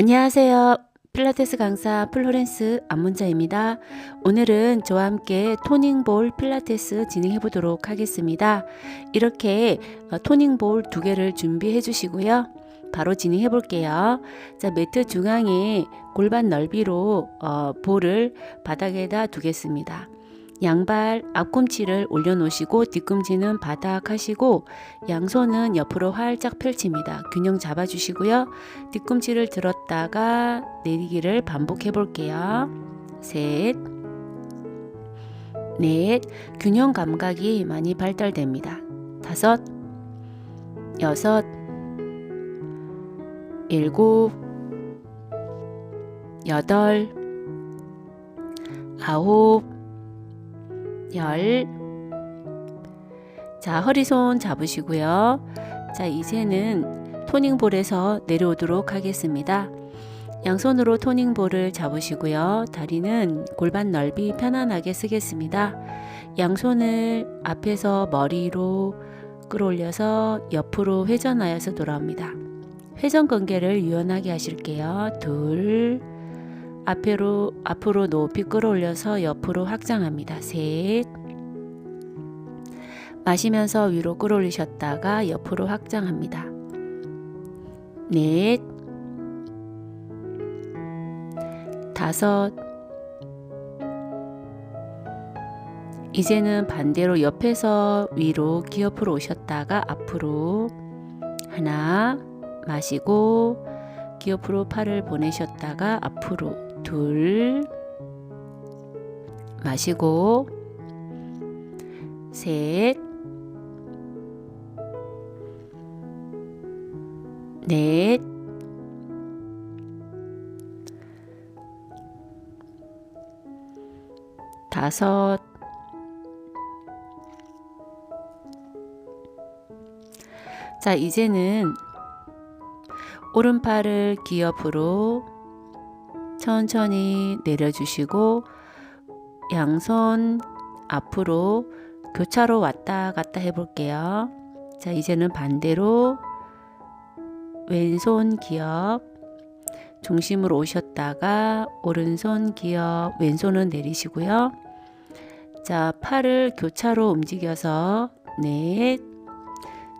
안녕하세요. 필라테스 강사 플로렌스 안문자입니다. 오늘은 저와 함께 토닝볼 필라테스 진행해 보도록 하겠습니다. 이렇게 어, 토닝볼 두 개를 준비해 주시고요. 바로 진행해 볼게요. 자, 매트 중앙에 골반 넓이로 어, 볼을 바닥에다 두겠습니다. 양발 앞꿈치를 올려놓으시고 뒤꿈치는 바닥 하시고 양손은 옆으로 활짝 펼칩니다. 균형 잡아주시고요. 뒤꿈치를 들었다가 내리기를 반복해 볼게요. 셋, 넷, 균형 감각이 많이 발달됩니다. 다섯, 여섯, 일곱, 여덟, 아홉, 열. 자, 허리손 잡으시고요. 자, 이제는 토닝볼에서 내려오도록 하겠습니다. 양손으로 토닝볼을 잡으시고요. 다리는 골반 넓이 편안하게 쓰겠습니다. 양손을 앞에서 머리로 끌어올려서 옆으로 회전하여서 돌아옵니다. 회전 관계를 유연하게 하실게요. 둘, 앞으로 앞으로 높이 끌어올려서 옆으로 확장합니다. 셋. 마시면서 위로 끌어올리셨다가 옆으로 확장합니다. 넷. 다섯. 이제는 반대로 옆에서 위로 기어프로 오셨다가 앞으로 하나 마시고 기어프로 팔을 보내셨다가 앞으로 둘 마시고 셋 넷, 다섯, 자, 이제는 오른팔을 기옆으로 천천히 내려주시고 양손 앞으로 교차로 왔다 갔다 해볼게요. 자, 이제는 반대로 왼손 기업 중심으로 오셨다가 오른손 기업 왼손은 내리시고요. 자, 팔을 교차로 움직여서 넷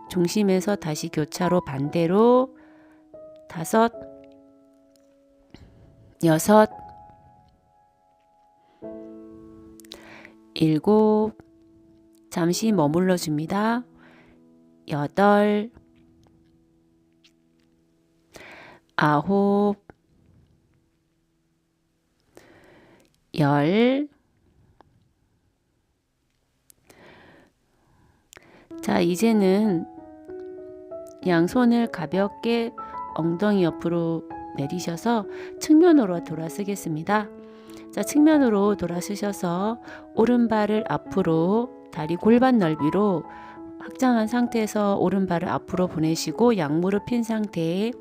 중심에서 다시 교차로 반대로 다섯 여섯 일곱 잠시 머물러 줍니다. 여덟 아홉 열 자, 이제는 양손을 가볍게 엉덩이 옆으로 내리셔서 측면으로 돌아서겠습니다. 자, 측면으로 돌아서셔서 오른발을 앞으로 다리 골반 넓이로 확장한 상태에서 오른발을 앞으로 보내시고 양무릎 핀 상태에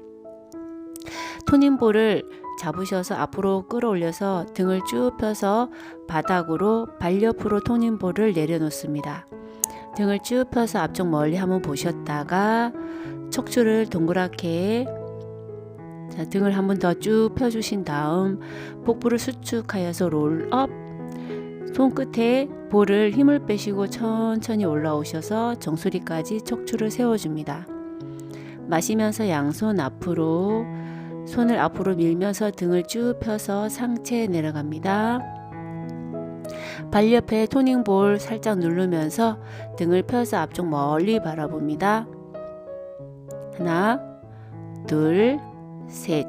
토닝볼을 잡으셔서 앞으로 끌어올려서 등을 쭉 펴서 바닥으로 발 옆으로 토닝볼을 내려놓습니다. 등을 쭉 펴서 앞쪽 멀리 한번 보셨다가 척추를 동그랗게 자, 등을 한 번 더 쭉 펴주신 다음 복부를 수축하여서 롤업 손끝에 볼을 힘을 빼시고 천천히 올라오셔서 정수리까지 척추를 세워줍니다. 마시면서 양손 앞으로 손을 앞으로 밀면서 등을 쭉 펴서 상체에 내려갑니다. 발 옆에 토닝볼 살짝 누르면서 등을 펴서 앞쪽 멀리 바라봅니다. 하나, 둘, 셋.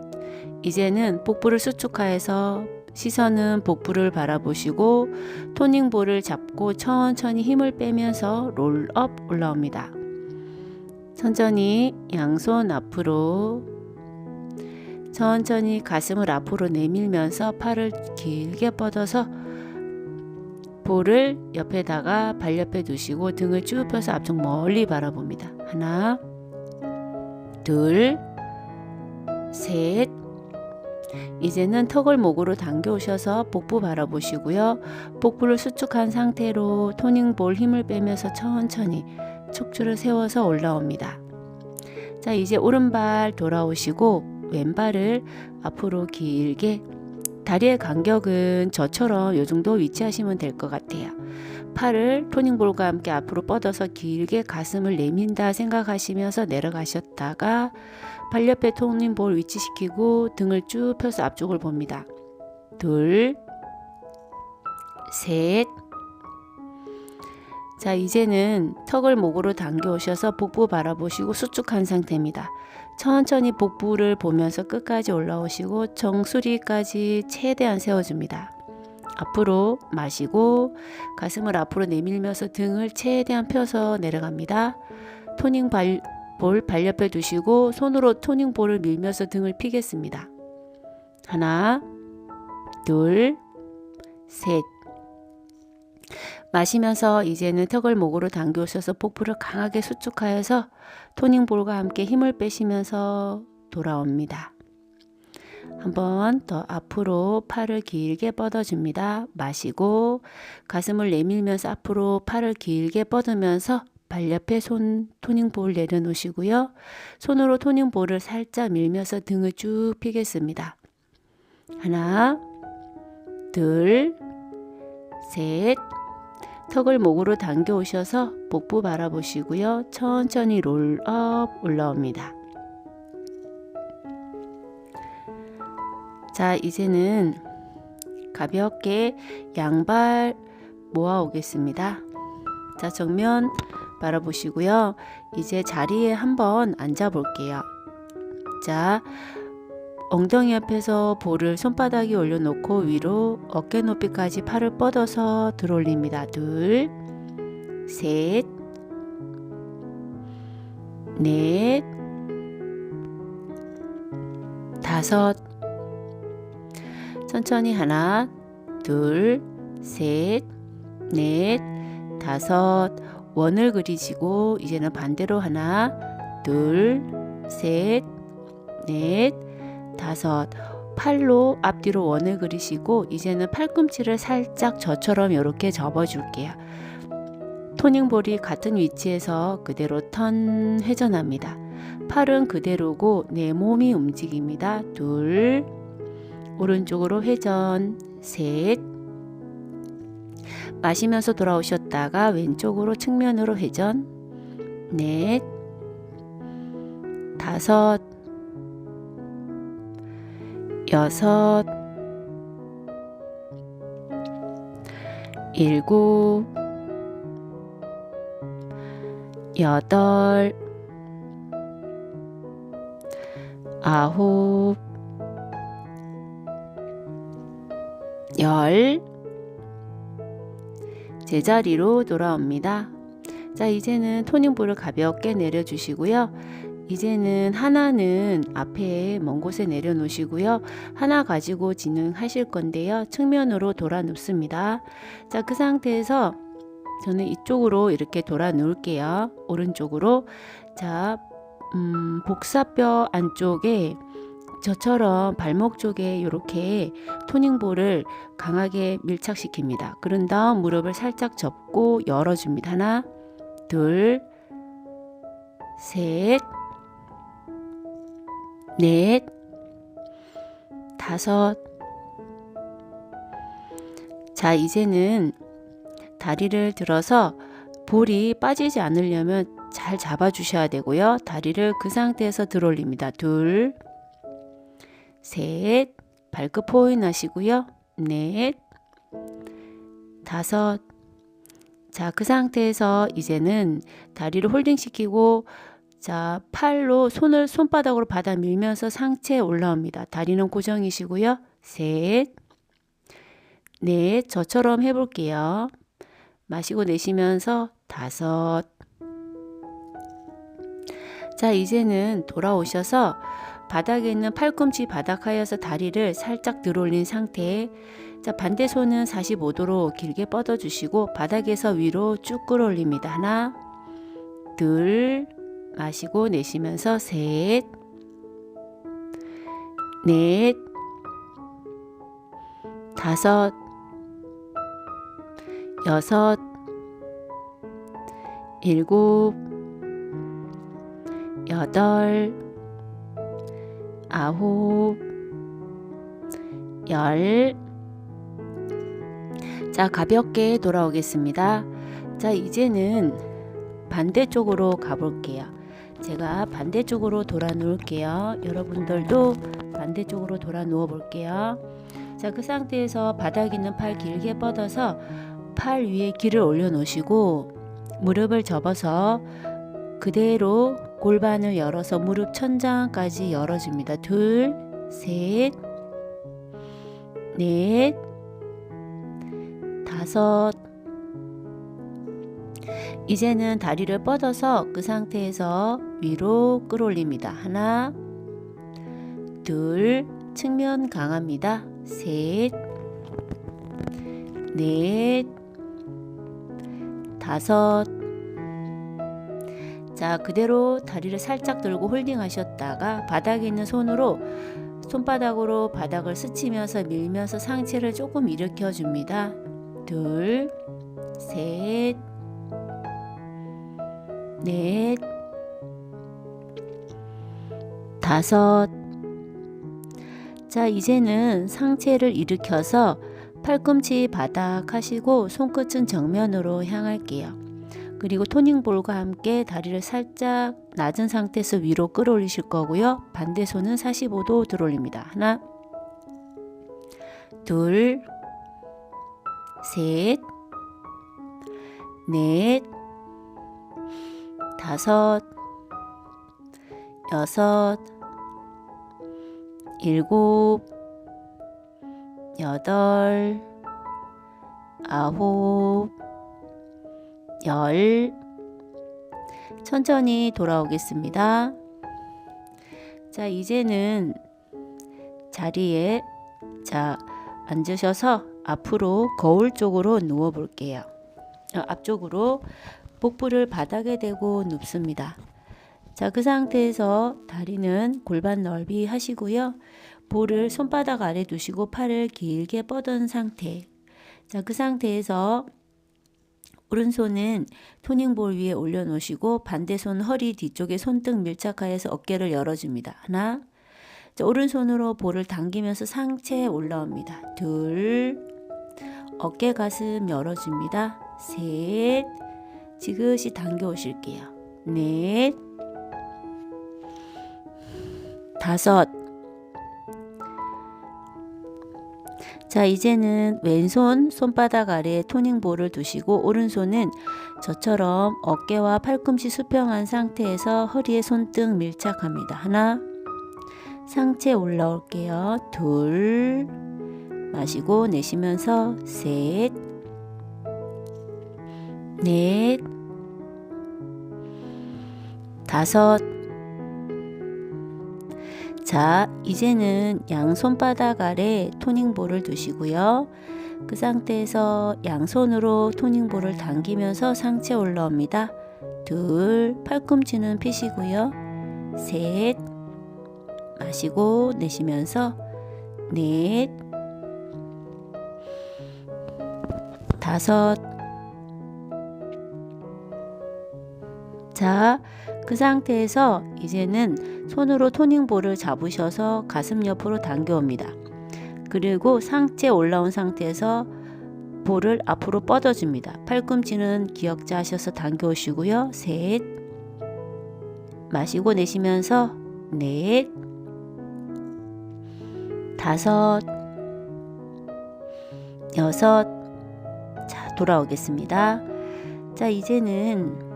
이제는 복부를 수축하여서 시선은 복부를 바라보시고 토닝볼을 잡고 천천히 힘을 빼면서 롤업 올라옵니다. 천천히 양손 앞으로 천천히 가슴을 앞으로 내밀면서 팔을 길게 뻗어서 볼을 옆에다가 발 옆에 두시고 등을 쭉 펴서 앞쪽 멀리 바라봅니다. 하나, 둘, 셋. 이제는 턱을 목으로 당겨 오셔서 복부 바라보시고요. 복부를 수축한 상태로 토닝볼 힘을 빼면서 천천히 척추를 세워서 올라옵니다. 자, 이제 오른발 돌아오시고 왼발을 앞으로 길게 다리의 간격은 저처럼 이 정도 위치하시면 될 것 같아요. 팔을 토닝볼과 함께 앞으로 뻗어서 길게 가슴을 내민다 생각하시면서 내려가셨다가 발 옆에 토닝볼 위치시키고 등을 쭉 펴서 앞쪽을 봅니다. 둘, 셋. 자, 이제는 턱을 목으로 당겨 오셔서 복부 바라보시고 수축한 상태입니다. 천천히 복부를 보면서 끝까지 올라오시고 정수리까지 최대한 세워줍니다. 앞으로 마시고 가슴을 앞으로 내밀면서 등을 최대한 펴서 내려갑니다. 토닝 발, 볼 발옆에 두시고 손으로 토닝 볼을 밀면서 등을 피겠습니다. 하나, 둘, 셋. 마시면서 이제는 턱을 목으로 당겨 오셔서 복부를 강하게 수축하여서 토닝 볼과 함께 힘을 빼시면서 돌아옵니다. 한번 더 앞으로 팔을 길게 뻗어줍니다. 마시고 가슴을 내밀면서 앞으로 팔을 길게 뻗으면서 발 옆에 손 토닝볼 내려놓으시고요. 손으로 토닝볼을 살짝 밀면서 등을 쭉 피겠습니다. 하나, 둘, 셋. 턱을 목으로 당겨 오셔서 복부 바라보시고요. 천천히 롤업 올라옵니다. 자, 이제는 가볍게 양발 모아 오겠습니다. 자, 정면 바라보시고요. 이제 자리에 한번 앉아 볼게요. 자, 엉덩이 앞에서 볼을 손바닥에 올려놓고 위로 어깨 높이까지 팔을 뻗어서 들어올립니다. 둘, 셋, 넷, 다섯. 천천히 하나, 둘, 셋, 넷, 다섯. 원을 그리시고 이제는 반대로 하나, 둘, 셋, 넷, 다섯. 팔로 앞뒤로 원을 그리시고 이제는 팔꿈치를 살짝 저처럼 이렇게 접어줄게요. 토닝볼이 같은 위치에서 그대로 턴 회전합니다. 팔은 그대로고 내 몸이 움직입니다. 둘, 오른쪽으로 회전, 셋, 마시면서 돌아오셨다가 왼쪽으로 측면으로 회전, 넷, 다섯, 여섯, 일곱, 여덟, 아홉, 열, 제자리로 돌아옵니다. 자, 이제는 토닝볼을 가볍게 내려주시고요. 이제는 하나는 앞에 먼 곳에 내려놓으시고요. 하나 가지고 진행하실 건데요. 측면으로 돌아 눕습니다. 자, 그 상태에서 저는 이쪽으로 이렇게 돌아 놓을게요. 오른쪽으로. 자, 음, 복사뼈 안쪽에 저처럼 발목 쪽에 이렇게 토닝볼을 강하게 밀착시킵니다. 그런 다음 무릎을 살짝 접고 열어줍니다. 하나, 둘, 셋, 넷, 다섯. 자, 이제는 다리를 들어서 볼이 빠지지 않으려면 잘 잡아주셔야 되고요. 다리를 그 상태에서 들어올립니다. 둘, 셋, 발끝 포인 하시고요. 넷, 다섯. 자, 그 상태에서 이제는 다리를 홀딩 시키고 자, 팔로 손을 손바닥으로 받아 밀면서 상체에 올라옵니다. 다리는 고정이시고요. 셋, 넷, 저처럼 해볼게요. 마시고 내쉬면서 다섯. 자, 이제는 돌아오셔서 바닥에 있는 팔꿈치 바닥하여서 다리를 살짝 들어올린 상태에 자, 반대 손은 45도로 길게 뻗어주시고 바닥에서 위로 쭉 끌어올립니다. 하나, 둘, 마시고 내쉬면서 셋, 넷, 다섯, 여섯, 일곱, 여덟, 아홉, 열. 자, 가볍게 돌아오겠습니다. 자, 이제는 반대쪽으로 가볼게요. 제가 반대쪽으로 돌아 놓을게요. 여러분들도 반대쪽으로 돌아 누워 볼게요. 자, 그 상태에서 바닥 있는 팔 길게 뻗어서 팔 위에 길을 올려 놓으시고 무릎을 접어서 그대로 골반을 열어서 무릎 천장까지 열어줍니다. 둘, 셋, 넷, 다섯. 이제는 다리를 뻗어서 그 상태에서 위로 끌어올립니다. 하나, 둘, 측면 강합니다. 셋, 넷, 다섯. 자, 그대로 다리를 살짝 들고 홀딩 하셨다가 바닥에 있는 손으로 손바닥으로 바닥을 스치면서 밀면서 상체를 조금 일으켜 줍니다. 둘, 셋, 넷, 다섯. 자, 이제는 상체를 일으켜서 팔꿈치 바닥 하시고 손끝은 정면으로 향할게요. 그리고 토닝볼과 함께 다리를 살짝 낮은 상태에서 위로 끌어올리실 거고요. 반대 손은 45도 들어올립니다. 하나, 둘, 셋, 넷, 다섯, 여섯, 일곱, 여덟, 아홉, 열. 천천히 돌아오겠습니다. 자, 이제는 자리에 자, 앉으셔서 앞으로 거울 쪽으로 누워 볼게요. 어, 앞쪽으로 복부를 바닥에 대고 눕습니다. 자, 그 상태에서 다리는 골반 넓이 하시고요. 볼을 손바닥 아래 두시고 팔을 길게 뻗은 상태. 자, 그 상태에서 오른손은 토닝볼 위에 올려놓으시고 반대손 허리 뒤쪽에 손등 밀착하여서 어깨를 열어줍니다. 하나, 자, 오른손으로 볼을 당기면서 상체에 올라옵니다. 둘, 어깨 가슴 열어줍니다. 셋, 지그시 당겨 오실게요. 넷, 다섯. 자, 이제는 왼손 손바닥 아래에 토닝볼을 두시고 오른손은 저처럼 어깨와 팔꿈치 수평한 상태에서 허리에 손등 밀착합니다. 하나, 상체 올라올게요. 둘, 마시고 내쉬면서 셋, 넷, 다섯. 자, 이제는 양 손바닥 아래 토닝볼을 두시고요. 그 상태에서 양손으로 토닝볼을 당기면서 상체 올라옵니다. 둘, 팔꿈치는 펴시고요. 셋, 마시고 내쉬면서 넷, 다섯. 자, 그 상태에서 이제는 손으로 토닝볼을 잡으셔서 가슴 옆으로 당겨옵니다. 그리고 상체 올라온 상태에서 볼을 앞으로 뻗어줍니다. 팔꿈치는 기역자 하셔서 당겨오시고요. 셋, 마시고 내쉬면서 넷, 다섯, 여섯, 자, 돌아오겠습니다. 자, 이제는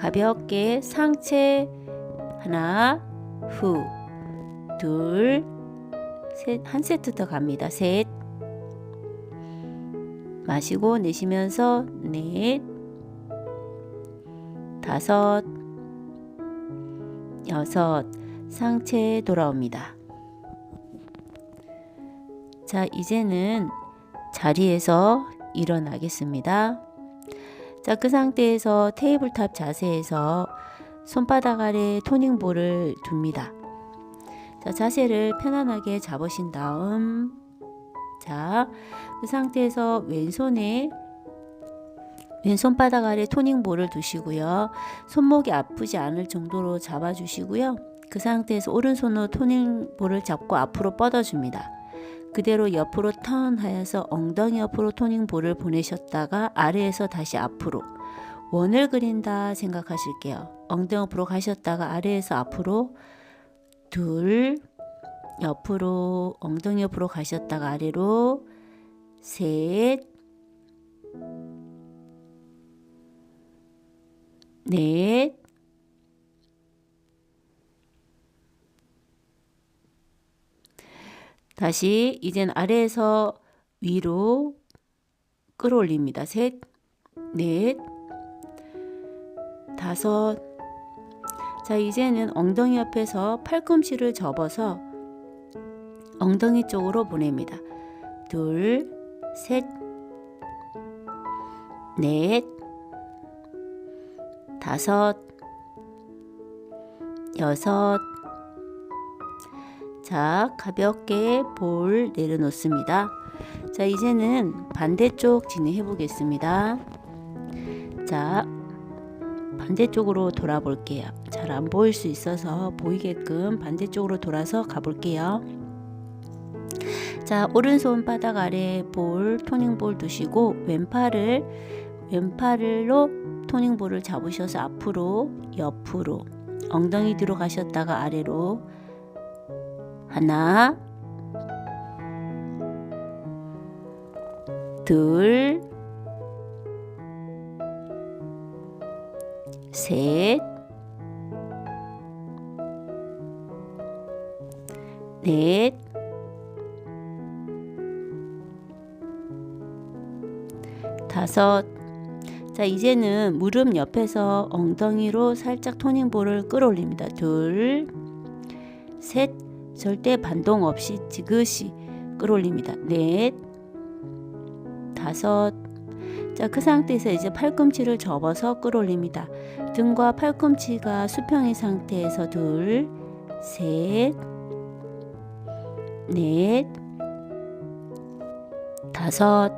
가볍게 상체 하나, 후, 둘, 셋, 한 세트 더 갑니다. 셋, 마시고 내쉬면서 넷, 다섯, 여섯, 상체 돌아옵니다. 자, 이제는 자리에서 일어나겠습니다. 자, 그 상태에서 테이블탑 자세에서 손바닥 아래 토닝볼을 둡니다. 자, 자세를 편안하게 잡으신 다음 자, 그 상태에서 왼손에 왼손바닥 아래 토닝볼을 두시고요. 손목이 아프지 않을 정도로 잡아주시고요. 그 상태에서 오른손으로 토닝볼을 잡고 앞으로 뻗어줍니다. 그대로 옆으로 턴하여서 엉덩이 옆으로 토닝볼을 보내셨다가 아래에서 다시 앞으로 원을 그린다 생각하실게요. 엉덩이 옆으로 가셨다가 아래에서 앞으로 둘 옆으로 엉덩이 옆으로 가셨다가 아래로 셋 넷, 다시 이젠 아래에서 위로 끌어올립니다. 셋, 넷, 다섯. 자, 이제는 엉덩이 옆에서 팔꿈치를 접어서 엉덩이 쪽으로 보냅니다. 둘, 셋, 넷, 다섯, 여섯. 자, 가볍게 볼 내려놓습니다. 자, 이제는 반대쪽 진행해 보겠습니다. 자, 반대쪽으로 돌아볼게요. 잘 안 보일 수 있어서 보이게끔 반대쪽으로 돌아서 가볼게요. 자, 오른손 바닥 아래 볼, 토닝볼 두시고 왼팔을 왼팔로 토닝볼을 잡으셔서 앞으로 옆으로 엉덩이 뒤로 가셨다가 아래로 하나 둘 셋, 넷, 다섯. 자, 이제는 무릎 옆에서 엉덩이로 살짝 토닝볼을 끌어올립니다. 둘, 셋, 절대 반동 없이 지그시 끌어올립니다. 넷, 다섯. 자, 그 상태에서 이제 팔꿈치를 접어서 끌어올립니다. 등과 팔꿈치가 수평의 상태에서 둘, 셋, 넷, 다섯,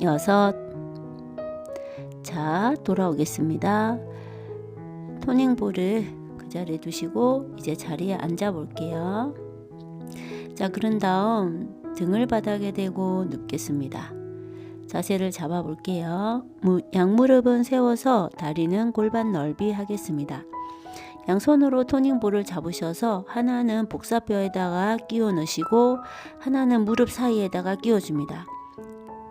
여섯. 자, 돌아오겠습니다. 토닝볼을 그 자리에 두시고 이제 자리에 앉아 볼게요. 자, 그런 다음 등을 바닥에 대고 눕겠습니다. 자세를 잡아 볼게요. 양무릎은 세워서 다리는 골반 넓이 하겠습니다. 양손으로 토닝볼을 잡으셔서 하나는 복사뼈에다가 끼워 넣으시고 하나는 무릎 사이에다가 끼워 줍니다.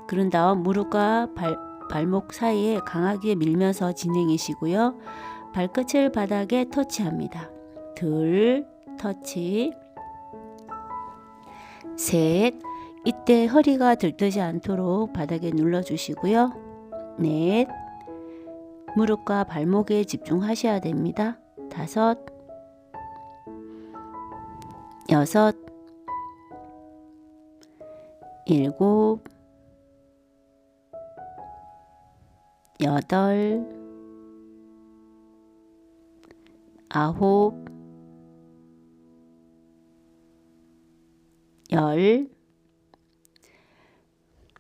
그런 다음 무릎과 발, 발목 사이에 강하게 밀면서 진행이시고요. 발끝을 바닥에 터치합니다. 둘, 터치. 셋, 이때 허리가 들뜨지 않도록 바닥에 눌러주시고요. 넷, 무릎과 발목에 집중하셔야 됩니다. 다섯, 여섯, 일곱, 여덟, 아홉, 열.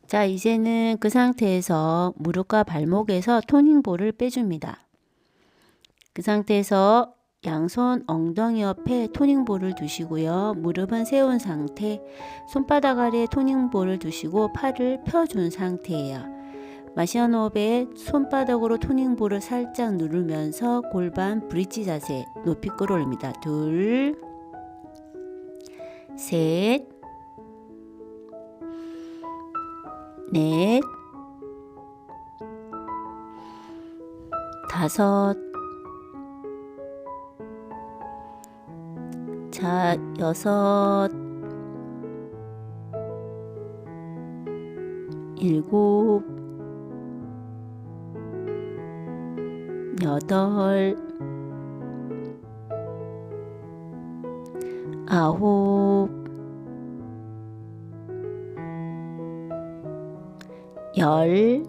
자, 이제는 그 상태에서 무릎과 발목에서 토닝볼을 빼줍니다. 그 상태에서 양손 엉덩이 옆에 토닝볼을 두시고요. 무릎은 세운 상태, 손바닥 아래 토닝볼을 두시고 팔을 펴준 상태예요. 호흡에 손바닥으로 토닝볼을 살짝 누르면서 골반 브릿지 자세 높이 끌어올립니다. 둘, 셋, 넷, 다섯, 자, 여섯, 일곱, 여덟, 아홉, 열,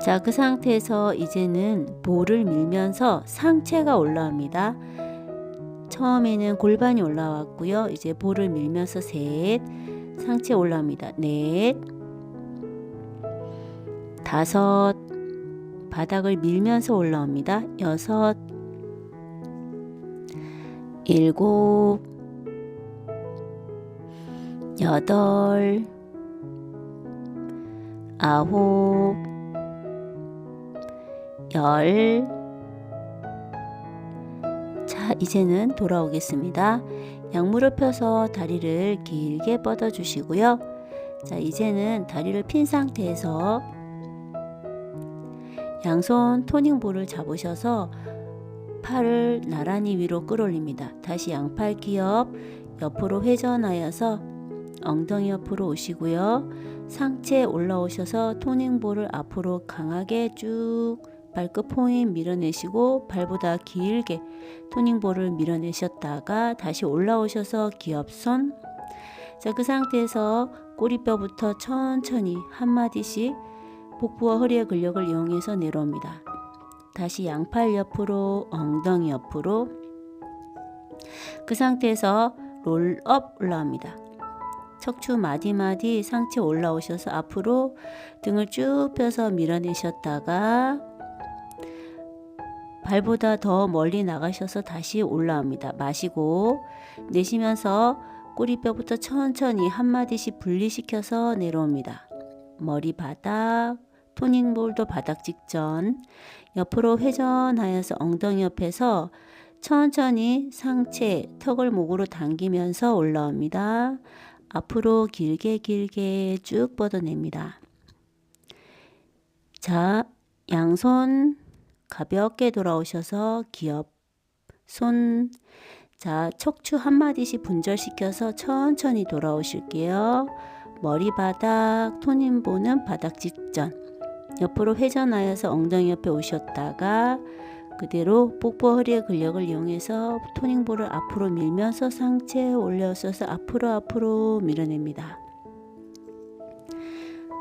자, 그 상태에서 이제는 볼을 밀면서 상체가 올라옵니다. 처음에는 골반이 올라왔고요. 이제 볼을 밀면서 셋, 상체 올라옵니다. 넷, 다섯, 바닥을 밀면서 올라옵니다. 여섯, 일곱, 여덟, 아홉, 열. 자, 이제는 돌아오겠습니다. 양무릎 펴서 다리를 길게 뻗어 주시고요. 자, 이제는 다리를 핀 상태에서 양손 토닝볼을 잡으셔서 팔을 나란히 위로 끌어올립니다. 다시 양팔 기업 옆으로 회전하여서 엉덩이 옆으로 오시고요. 상체 올라오셔서 토닝볼을 앞으로 강하게 쭉 발끝 포인 밀어내시고 발보다 길게 토닝볼을 밀어내셨다가 다시 올라오셔서 기업손 자, 그 상태에서 꼬리뼈부터 천천히 한 마디씩 복부와 허리의 근력을 이용해서 내려옵니다. 다시 양팔 옆으로 엉덩이 옆으로 그 상태에서 롤업 올라옵니다. 척추 마디마디 상체 올라오셔서 앞으로 등을 쭉 펴서 밀어내셨다가 발보다 더 멀리 나가셔서 다시 올라옵니다. 마시고 내쉬면서 꼬리뼈부터 천천히 한마디씩 분리시켜서 내려옵니다. 머리 바닥, 토닝볼도 바닥 직전, 옆으로 회전하여서 엉덩이 옆에서 천천히 상체, 턱을 목으로 당기면서 올라옵니다. 앞으로 길게 길게 쭉 뻗어냅니다. 자, 양손 가볍게 돌아오셔서 기업 손 자, 척추 한 마디씩 분절시켜서 천천히 돌아오실게요. 머리 바닥, 토닝보는 바닥 직전. 옆으로 회전하여서 엉덩이 옆에 오셨다가 그대로 복부 허리의 근력을 이용해서 토닝볼을 앞으로 밀면서 상체에 올려서서 앞으로 앞으로 밀어냅니다.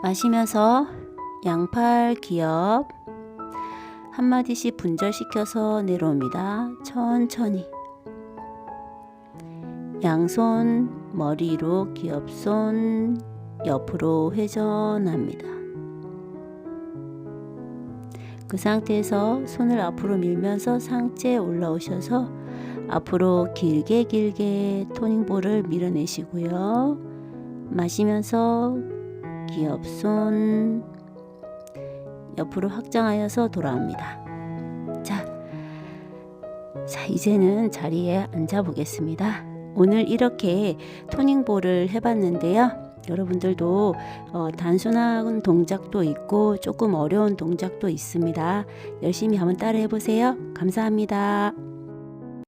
마시면서 양팔 기업 한마디씩 분절시켜서 내려옵니다. 천천히 양손 머리로 기업손 옆으로 회전합니다. 그 상태에서 손을 앞으로 밀면서 상체에 올라오셔서 앞으로 길게 길게 토닝볼을 밀어내시고요. 마시면서 기업손 옆으로 확장하여서 돌아옵니다. 자, 자 이제는 자리에 앉아 보겠습니다. 오늘 이렇게 토닝볼을 해봤는데요. 여러분들도 어, 단순한 동작도 있고 조금 어려운 동작도 있습니다. 열심히 한번 따라 해 보세요. 감사합니다.